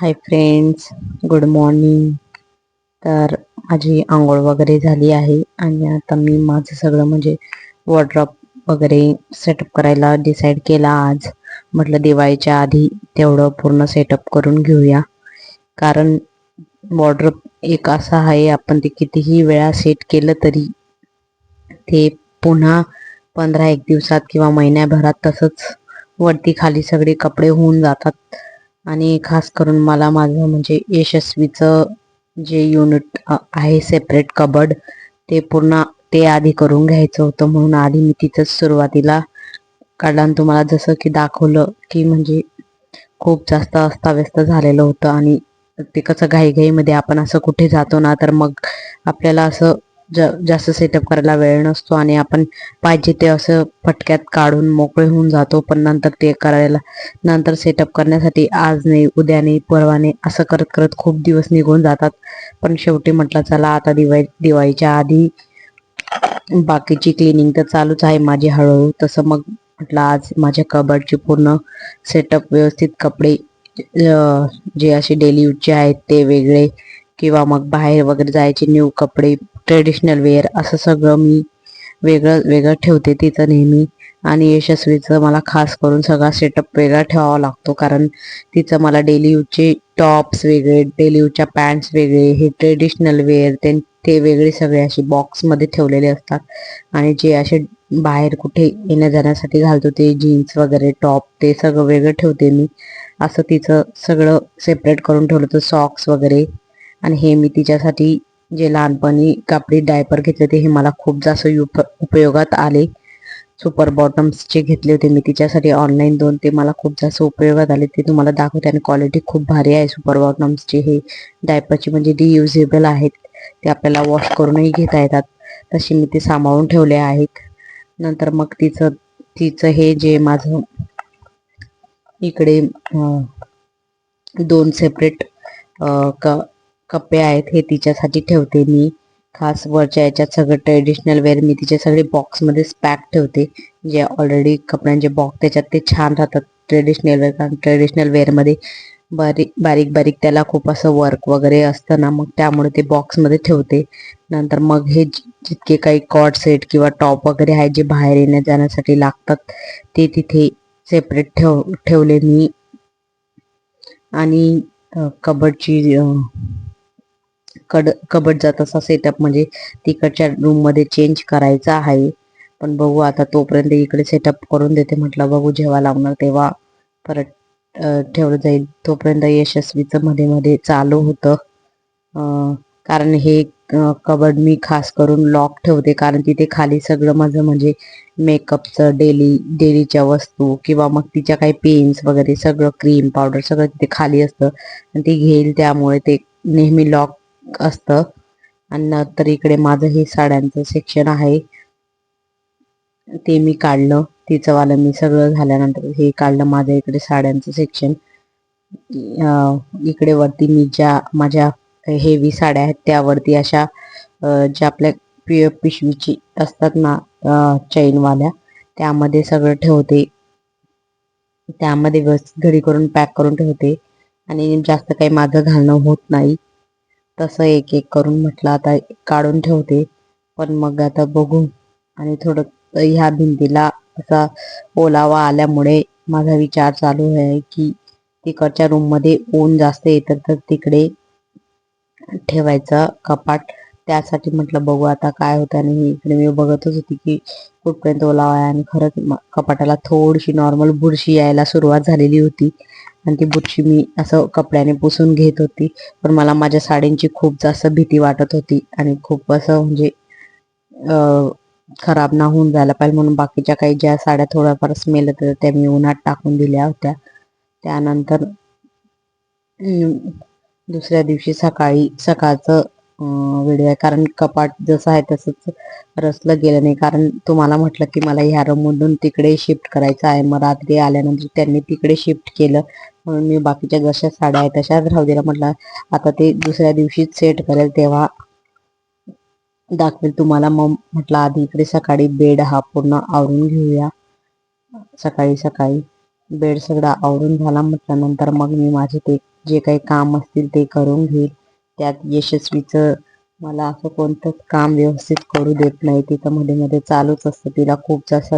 Hi friends good morning तर माझी आंघोळ वगैरे झाली आहे आणि आता मी माझं सगळं म्हणजे वॉर्ड्रॉप वगैरे सेटअप करायला डिसाईड केला आज. म्हटलं दिवाळीच्या आधी तेवढं पूर्ण सेटअप करून घेऊया. कारण वॉर्ड्रॉप एक असा आहे आपण ते कितीही वेळा सेट केलं तरी ते पुन्हा पंधरा एक दिवसात किंवा महिन्याभरात तसंच वरती खाली सगळे कपडे होऊन जातात. आणि खास करून मला माझं म्हणजे यशस्वीचं जे युनिट आहे सेपरेट कबड ते पूर्ण ते आधी करून घ्यायचं होतं. म्हणून आधी मी तिथंच सुरुवातीला काढला. आणि तुम्हाला जसं की दाखवलं की म्हणजे खूप जास्त अस्ताव्यस्त झालेलं होतं. आणि ते कसं घाईघाईमध्ये आपण असं कुठे जातो ना तर मग आपल्याला असं जास्त सेटअप करायला वेळ नसतो आणि आपण पाहिजे ते असं फटक्यात काढून मोकळे होऊन जातो. पण नंतर ते करायला नंतर सेटअप करण्यासाठी आज नाही उद्या नाही परवा नाही असं करत करत खूप दिवस निघून जातात. पण शेवटी म्हटलं चला आता दिवाळी दिवाळीच्या आधी बाकीची क्लिनिंग तर चालूच आहे माझी हळूहळू. तसं मग म्हटलं आज माझ्या कबडचे पूर्ण सेटअप व्यवस्थित कपडे जे असे डेली यूजचे आहेत ते वेगळे. किंवा मग बाहेर वगैरे जायचे न्यू कपडे ट्रेडिशनल वेअर असं सगळं मी वेगळं वेगळं ठेवते तिचं नेहमी. आणि यशस्वीचं मला खास करून सगळा सेटअप वेगळा ठेवावा लागतो. कारण तिचं मला डेली यूजचे टॉप्स वेगळे डेली यूजच्या पॅन्ट्स वेगळे हे ट्रेडिशनल वेअर ते ते वेगळे सगळे असे बॉक्समध्ये ठेवलेले असतात. आणि जे असे बाहेर कुठे येण्या जाण्यासाठी घालतो ते जीन्स वगैरे टॉप ते सगळं वेगळं ठेवते मी. असं तिचं सगळं सेपरेट करून ठेवलं होतं सॉक्स वगैरे. आणि हे मी तिच्यासाठी जे लहानपणी कापडी डायपर घेतले होते हे मला खूप जास्त उपयोगात आले. सुपर बॉटम्सचे घेतले होते मी तिच्यासाठी ऑनलाईन दोन ते मला खूप जास्त उपयोगात आले. ते तुम्हाला दाखवते आणि क्वालिटी खूप भारी आहे. सुपर बॉटम्सचे हे डायपरची म्हणजे रियुजेबल आहेत ते आपल्याला वॉश करूनही घेता येतात. तशी मी ते सांभाळून ठेवले आहेत. नंतर मग तिचं तिचं हे जे माझं इकडे दोन सेपरेट कप्पे आहेत हे तिच्यासाठी ठेवते मी. खास वरच्या याच्यात सगळं ट्रेडिशनल वेअर मी तिचे सगळे बॉक्समध्येच पॅक ठेवते. जे ऑलरेडी कपड्यांचे बॉक्स त्याच्यात ते छान राहतात ट्रेडिशनल वेअर कारण ट्रेडिशनल वेअरमध्ये बारीक बारीक बारीक त्याला खूप असं वर्क वगैरे असतं ना मग त्यामुळे ते बॉक्समध्ये ठेवते. नंतर मग हे जितके काही कॉट सेट किंवा टॉप वगैरे आहेत जे बाहेर येण्या जाण्यासाठी लागतात ते तिथे सेपरेट ठेव ठेवले मी. आणि कबडची कड कबट जात असा सेटअप म्हणजे तिकडच्या रूममध्ये चेंज करायचा आहे. पण बघू आता तोपर्यंत इकडे सेटअप करून देते म्हटलं बघू जेव्हा लावणार तेव्हा परत ठेवलं जाईल. तोपर्यंत यशस्वीचं मध्ये मध्ये चालू होतं. कारण हे कबड मी खास करून लॉक ठेवते. कारण तिथे खाली सगळं माझं म्हणजे मेकअपचं डेली डेलीच्या वस्तू किंवा मग तिच्या काही पेन्स वगैरे सगळं क्रीम पावडर सगळं तिथे खाली असतं. आणि ती घेईल त्यामुळे ते नेहमी लॉक असतं. आणि नंतर इकडे माझं हे साड्यांचं सेक्शन आहे. ते मी काढलं. तिचं वालं मी सगळं झाल्यानंतर हे काढलं माझ्या इकडे साड्यांचं सेक्शन इकडे वरती मी ज्या माझ्या हेवी साड्या आहेत त्यावरती अशा ज्या आपल्या पिशवीची असतात ना चैनवाल्या त्यामध्ये सगळं ठेवते. त्यामध्ये व्यवस्थित घडी करून पॅक करून ठेवते. आणि जास्त काही माझं घालणं होत नाही. तसं एक एक करून म्हटलं आता काढून ठेवते. पण मग आता बघू. आणि थोडं ह्या भिंतीला असा ओलावा आल्यामुळे माझा विचार चालू आहे की तिकडच्या रूममध्ये ऊन जास्त येतं तर तिकडे ठेवायचं कपाट. त्यासाठी म्हटलं बघू आता काय होतं. आणि इकडे मी बघतच होती की कुठपर्यंत ओलावा आहे आणि खरंच कपाटाला थोडीशी नॉर्मल बुरशी यायला सुरुवात झालेली होती. आणि ती बुरशी मी असं कपड्याने पुसून घेत होती. पण मला माझ्या साड्यांची खूप जास्त भीती वाटत होती आणि खूप असं म्हणजे खराब ना होऊन जायला पाहिजे म्हणून बाकीच्या काही ज्या साड्या थोड्याफार स्मेल होत्या त्या मी उन्हात टाकून दिल्या होत्या. त्यानंतर दुसऱ्या दिवशी सकाळी सकाळचं व्हिडिओ आहे. कारण कपाट जसं आहे तसंच रचलं गेलं नाही. कारण तुम्हाला म्हटलं की मला ह्या रूममधून तिकडे शिफ्ट करायचं आहे. मग रात्री आल्यानंतर त्यांनी तिकडे शिफ्ट केलं. म्हणून मी बाकीच्या जशा साड्या आहेत तशाच राहू दिल्या. म्हटलं आता ते दुसऱ्या दिवशीच सेट करेल तेव्हा दाखवेल तुम्हाला. मग म्हटलं आधी इकडे सकाळी बेड हा पूर्ण आवरून घेऊया. सकाळी सकाळी बेड सगळा आवरून झाला. म्हटल्यानंतर मग मी माझे ते जे काही काम असतील ते करून घेईल. त्यात यशस्वीचं मला असं कोणतंच काम व्यवस्थित करू देत नाही. तिथं मध्ये मध्ये चालूच असतं. तिला खूप जास्त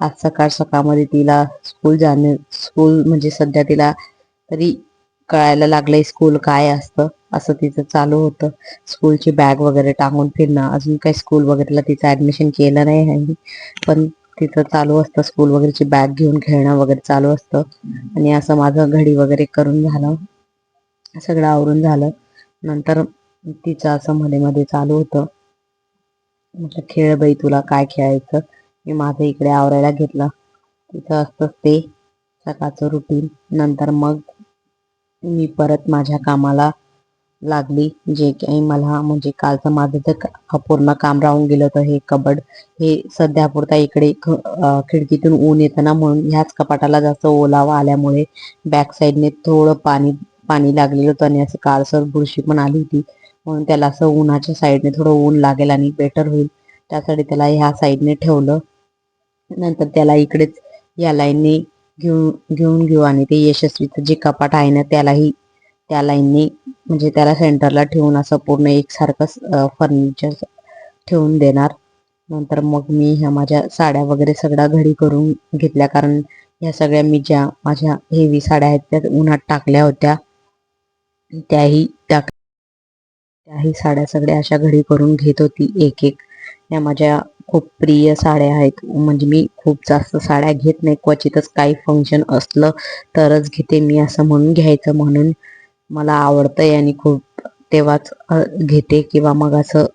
आज सकाळ सकाळमध्ये तिला स्कूल जाणे स्कूल म्हणजे सध्या तिला तरी कळायला लागलंय स्कूल काय असतं. असं तिचं चालू होतं. स्कूलची बॅग वगैरे टांगून फिरणं. अजून काही स्कूल वगैरेला तिचं ऍडमिशन केलं नाही आहे. पण तिथं चालू असतं. स्कूल वगैरेची बॅग घेऊन खेळणं वगैरे चालू असतं. आणि असं माझं घडी वगैरे करून झालं. सगळं आवरून झालं. नंतर तिचं असं मध्ये मध्ये चालू होतं. म्हटलं खेळ बाई तुला काय खेळायचं? मी माझं इकडे आवरायला घेतलं. तिचं असतंच ते सकाळचं रुटीन नंतर मग मी परत माझ्या कामाला लागली. जे काही मला म्हणजे कालचं माझं तर अपूर्ण काम राहून गेलं होतं हे कबड हे सध्या पुरता इकडे खिडकीतून ऊन येतं ना म्हणून ह्याच कपाटाला जास्त ओलावा आल्यामुळे बॅक साईडने थोडं पाणी पाणी लागलेलं होतं आणि असं काळसर बुरशी पण आली होती. म्हणून त्याला असं उन्हाच्या साईडने थोडं ऊन लागेल आणि बेटर होईल. त्यासाठी त्याला ह्या साईडने ठेवलं. नंतर त्याला इकडेच या लाईनने घेऊन घेऊन घेऊ आणि ते यशस्वीचं जे कपाट आहे ना त्यालाही त्या लाईनने म्हणजे त्याला सेंटरला ठेवून असं पूर्ण एकसारखं फर्निचर ठेवून देणार. नंतर मग मी ह्या माझ्या साड्या वगैरे सगळ्या घडी करून घेतल्या. कारण ह्या सगळ्या मी ज्या माझ्या हेवी साड्या आहेत त्या उन्हात टाकल्या होत्या. त्याही त्या त्याही साड्या सगळ्या अशा घडी करून घेत होती एक एक या माझ्या खूप प्रिय साड्या आहेत. म्हणजे मी खूप जास्त साड्या घेत नाही. क्वचितच काही फंक्शन असलं तरच घेते मी असं म्हणून घ्यायचं. म्हणून मला आवडतंय आणि खूप तेव्हाच घेते किंवा मग असं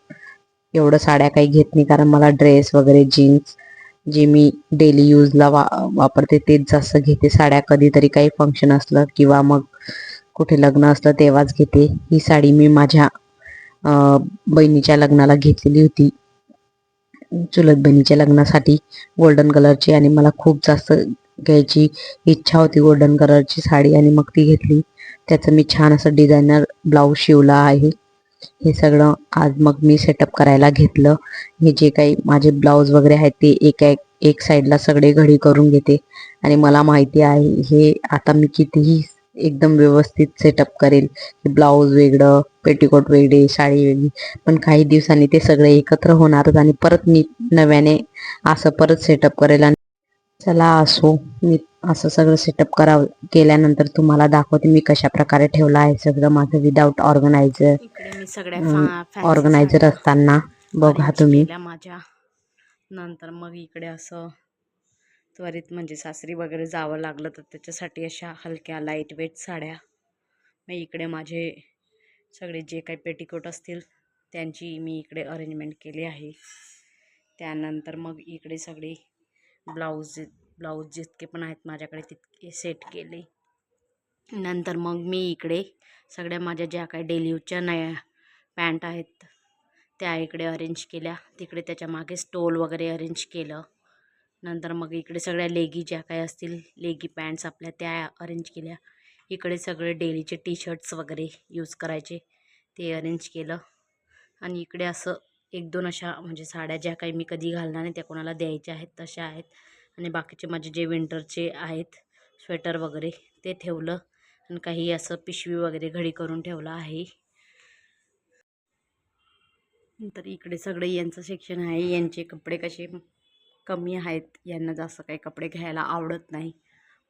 एवढं साड्या काही घेत नाही. कारण मला ड्रेस वगैरे जीन्स जे मी डेली यूजला वा वापरते तेच जास्त घेते. साड्या कधीतरी काही फंक्शन असलं किंवा मग कुठे लग्न असलं तेव्हाच घेते. ही साडी मी माझ्या बहिणीच्या लग्नाला घेतलेली होती. चुलत बहिणीच्या लग्नासाठी गोल्डन कलरची आणि मला खूप जास्त घ्यायची इच्छा होती गोल्डन कलरची साडी आणि मग ती घेतली. त्याचं मी छान असं डिझायनर ब्लाऊज शिवला आहे. हे सगळं आज मग मी सेटअप करायला घेतलं. हे जे काही माझे ब्लाऊज वगैरे आहेत ते एक एक एक साईडला सगळे घडी करून घेते. आणि मला माहिती आहे हे आता मी कितीही एकदम व्यवस्थित सेटअप करेल. ब्लाऊज वेगळं पेटीकोट वेगळे साडी वेगळी. पण काही दिवसांनी ते सगळे एकत्र होणारच आणि परत मी नव्याने असं परत सेटअप करेल आणि चला असो. मी असं सगळं सेटअप करा केल्यानंतर तुम्हाला दाखवते मी कशा प्रकारे ठेवलं आहे सगळं माझं विदाऊट ऑर्गनायझर ऑर्गनायझर असताना बघा तुम्ही. माझ्या. नंतर मग इकडे असं त्वरित म्हणजे सासरी वगैरे जावं लागलं तर त्याच्यासाठी अशा हलक्या लाइट वेट साड्या. मग इकडे माझे सगळे जे काही पेटीकोट असतील त्यांची मी इकडे अरेंजमेंट केली आहे. त्यानंतर मग इकडे सगळे ब्लाऊज ब्लाऊज जितके पण आहेत माझ्याकडे तितके सेट केले. नंतर मग मी इकडे सगळ्या माझ्या ज्या काही डेली यूजच्या नया पॅन्ट आहेत त्या इकडे अरेंज केल्या. तिकडे त्याच्यामागे स्टोल वगैरे अरेंज केलं. नंतर मग इकडे सगळ्या लेगी ज्या काही असतील लेगी पॅन्ट्स आपल्या त्या अरेंज केल्या. इकडे सगळे डेलीचे टी शर्ट्स वगैरे यूज करायचे ते अरेंज केलं. आणि इकडे असं एक दोन अशा म्हणजे साड्या ज्या काही मी कधी घालणार नाही त्या कोणाला द्यायच्या आहेत तशा आहेत. आणि बाकीचे माझे जे विंटरचे आहेत स्वेटर वगैरे ते ठेवलं. आणि काही असं पिशवी वगैरे घडी करून ठेवलं आहे. नंतर इकडे सगळे यांचं सेक्शन आहे यांचे कपडे कसे कमी आहेत यांना जास्त काही कपडे घ्यायला आवडत नाही.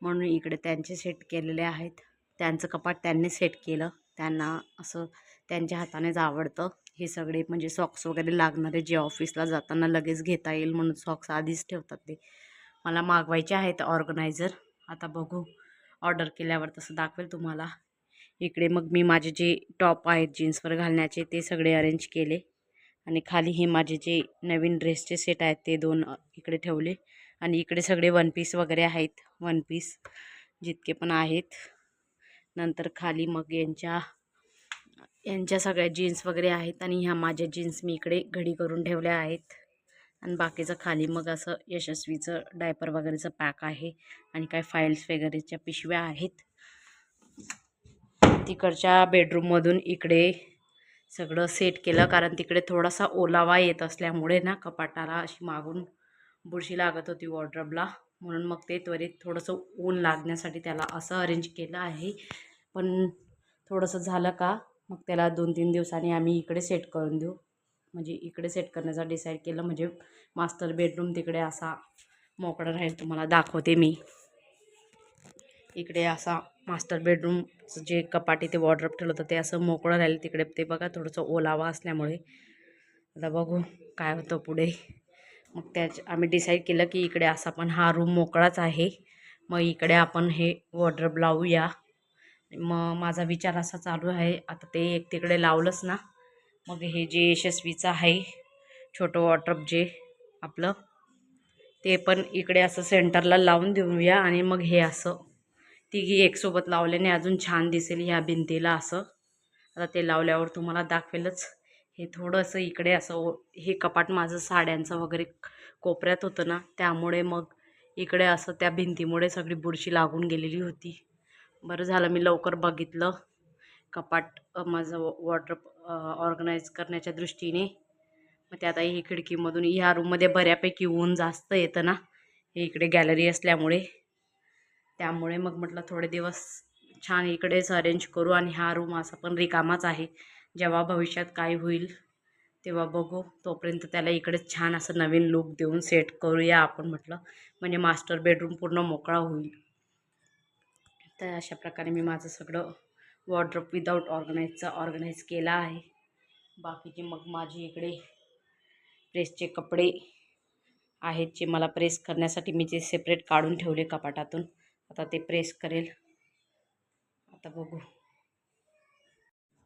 म्हणून इकडे त्यांचे सेट केलेले आहेत. त्यांचं कपाट त्यांनी सेट केलं. त्यांना असं त्यांच्या हातानेच आवडतं. हे सगळे म्हणजे सॉक्स वगैरे लागणारे जे ऑफिसला जाताना लगेच घेता येईल म्हणून सॉक्स आधीच ठेवतात ते. मला मागवायचे आहेत ऑर्गनायझर आता बघू. ऑर्डर केल्यावर तसं दाखवेल तुम्हाला. इकडे मग मी माझे जे टॉप आहेत जीन्सवर घालण्याचे ते सगळे अरेंज केले. आणि खाली हे माझे जे नवीन ड्रेसचे सेट आहेत ते दोन इकडे ठेवले. आणि इकडे सगळे वन पीस वगैरे आहेत. वन पीस जितके पण आहेत. नंतर खाली मग यांच्या यांच्या सगळ्या जीन्स वगैरे आहेत आणि ह्या माझ्या जीन्स मी इकडे घडी करून ठेवल्या आहेत. आणि बाकीचं खाली मग असं यशस्वीचं डायपर वगैरेचं पॅक आहे आणि काय फाईल्स वगैरेच्या पिशव्या आहेत. तिकडच्या बेडरूममधून इकडे सगळं सेट केलं. कारण तिकडे थोडासा ओलावा येत असल्यामुळे ना कपाटाला अशी मागून बुरशी लागत होती वॉर्ड्रबला म्हणून मग ते त्वरित थोडंसं ऊन लागण्यासाठी त्याला असं अरेंज केलं आहे. पण थोडंसं झालं का मग त्याला दोन तीन दिवसांनी आम्ही इकडे सेट करून देऊ. म्हणजे इकडे सेट करण्याचा डिसाईड केलं. म्हणजे मास्टर बेडरूम तिकडे असा मोकळा राहील तुम्हाला दाखवते मी. इकडे असा मास्टर बेडरूमचं जे कपाट इथे वॉर्ड्रॉप ठेवलं होतं ते असं मोकळं राहील तिकडे. ते बघा थोडंसं ओलावा असल्यामुळे. आता बघू काय होतं पुढे. मग त्याच आम्ही डिसाईड केलं की इकडे असा पण हा रूम मोकळाच आहे. मग इकडे आपण हे वॉर्ड्रॉप लावूया. मग माझा विचार असा चालू आहे आता ते एक तिकडे लावलंच ना. मग हे जे यशस्वीचं आहे छोटं वॉर्ड्रॉप जे आपलं ते पण इकडे असं सेंटरला लावून देऊया आणि मग हे असं तिघी एकसोबत लावल्याने अजून छान दिसेल ह्या भिंतीला असं. आता ते लावल्यावर तुम्हाला दाखवेलच. हे थोडंसं इकडे असं ओ- हे कपाट माझं साड्यांचं वगैरे कोपऱ्यात होतं ना त्यामुळे मग इकडे असं त्या भिंतीमुळे सगळी बुरशी लागून गेलेली होती. बरं झालं मी लवकर बघितलं. कपाट माझं वॉटर ऑर्गनाईज करण्याच्या दृष्टीने. मग ते आता ही खिडकीमधून ह्या रूममध्ये बऱ्यापैकी ऊन जास्त येतं ना. हे इकडे गॅलरी असल्यामुळे. त्यामुळे मग म्हटलं थोडे दिवस छान इकडेच अरेंज करू आणि हा रूम असा पण रिकामाच आहे. जेव्हा भविष्यात काय होईल तेव्हा बघू. तोपर्यंत त्याला इकडेच छान असं नवीन लुक देऊन सेट करूया आपण म्हटलं. म्हणजे मास्टर बेडरूम पूर्ण मोकळा होईल. तर अशा प्रकारे मी माझं सगळं वॉर्ड्रॉप विदाऊट ऑर्गनाईजचा ऑर्गनाईज केला आहे. बाकीचे मग माझी इकडे प्रेसचे कपडे आहेत जे मला प्रेस करण्यासाठी मी जे सेपरेट काढून ठेवले कपाटातून. आता ते प्रेस करेल. आता बघू.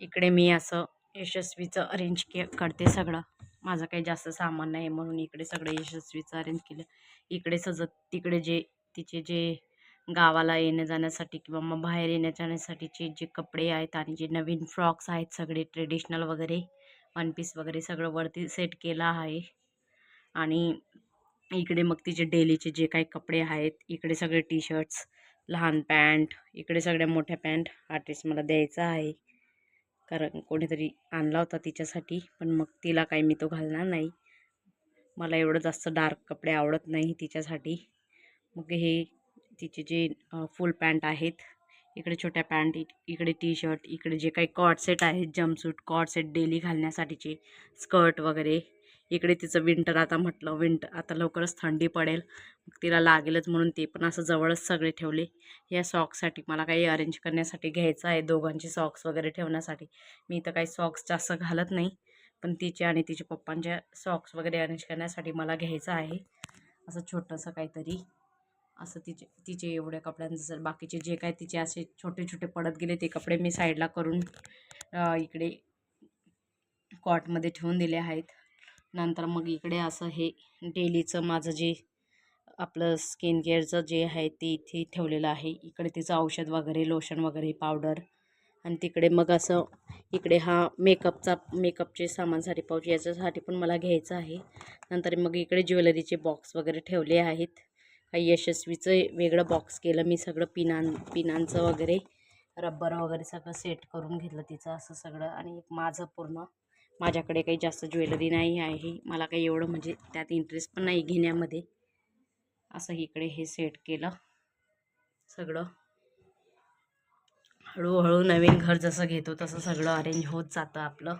इकडे मी असं यशस्वीचं अरेंज के करते सगळं. माझं काही जास्त सामान नाही म्हणून इकडे सगळं यशस्वीचं अरेंज केलं. इकडे सजत तिकडे जे तिचे जे गावाला येण्या जाण्यासाठी किंवा मग बाहेर येण्या जाण्यासाठीचे जे कपडे आहेत आणि जे नवीन फ्रॉक्स आहेत सगळे ट्रेडिशनल वगैरे वन पीस वगैरे सगळं वरती सेट केलं आहे. आणि इकडे मग तिचे डेलीचे जे काही कपडे आहेत इकडे सगळे टी शर्ट्स लहान पॅन्ट इकडे सगळ्या मोठ्या पॅन्ट हा ड्रेस मला द्यायचा आहे. कारण कोणीतरी आणला होता तिच्यासाठी पण मग तिला काही मी तो घालणार नाही. मला एवढं जास्त डार्क कपडे आवडत नाही तिच्यासाठी. मग हे तिचे जे फुल पॅन्ट आहेत इकडे छोट्या पॅन्ट इकडे टी शर्ट इकडे जे काही कॉट सेट आहेत जम्पसूट कॉट सेट डेली घालण्यासाठीचे स्कर्ट वगैरे इकडे तिचं विंटर आता म्हटलं विंटर आता लवकरच थंडी पडेल. मग तिला लागेलच म्हणून ते पण असं जवळच सगळे ठेवले. या सॉक्ससाठी मला काही अरेंज करण्यासाठी घ्यायचं आहे दोघांचे सॉक्स वगैरे ठेवण्यासाठी. मी तर काही सॉक्स जास्त घालत नाही पण तिचे आणि तिच्या पप्पांच्या सॉक्स वगैरे अरेंज करण्यासाठी मला घ्यायचं आहे. असं छोटंसं काहीतरी असं तिचे तिचे एवढ्या कपड्यांचं जर बाकीचे जे काय तिचे असे छोटे छोटे पडत गेले ते कपडे मी साईडला करून इकडे कॉटमध्ये ठेवून दिले आहेत. नंतर मग इकडे असं हे डेलीचं माझं जे आपलं स्किन केअरचं जे आहे ते इथे ठेवलेलं आहे. इकडे तिचं औषध वगैरे लोशन वगैरे पावडर आणि तिकडे मग असं इकडे हा मेकअपचा मेकअपचे सामानसाठी पाऊच याच्यासाठी पण मला घ्यायचं आहे. नंतर मग इकडे ज्वेलरीचे बॉक्स वगैरे ठेवले आहेत. काही यशस्वीचं वेगळं बॉक्स केलं. मी सगळं पिनां पिनांचं वगैरे रब्बर वगैरे सगळं सेट करून घेतलं तिचं असं सगळं आणि माझं पूर्ण माझ्याकडे काही जास्त ज्वेलरी नाही आहे. मला काही एवढं म्हणजे त्यात इंटरेस्ट पण नाही घेण्यामध्ये. असं इकडे हे सेट केलं. सगळं. हळूहळू नवीन घर जसं घेतो तसं सगळं अरेंज होत जातं आपलं.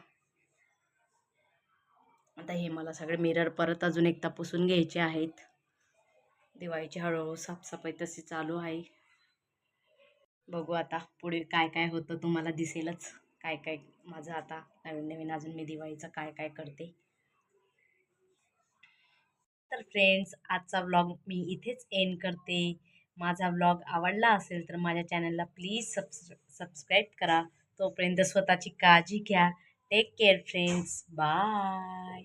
आता हे मला सगळे मिरर परत अजून एकदा पुसून घ्यायचे आहेत. दिवाळीची हळूहळू साफसफाई तशी चालू आहे. बघू आता पुढे काय काय होतं तुम्हाला दिसेलच. काय काय माझं आता नवीन नवीन अजून मी दिवाळीचं काय काय करते. तर फ्रेंड्स आजचा व्लॉग मी इथेच एंड करते. माझा व्लॉग आवडला असेल तर माझ्या चॅनलला प्लीज सबस्क्रा सबस्क्राईब करा. तोपर्यंत स्वतःची काळजी घ्या. Take care friends bye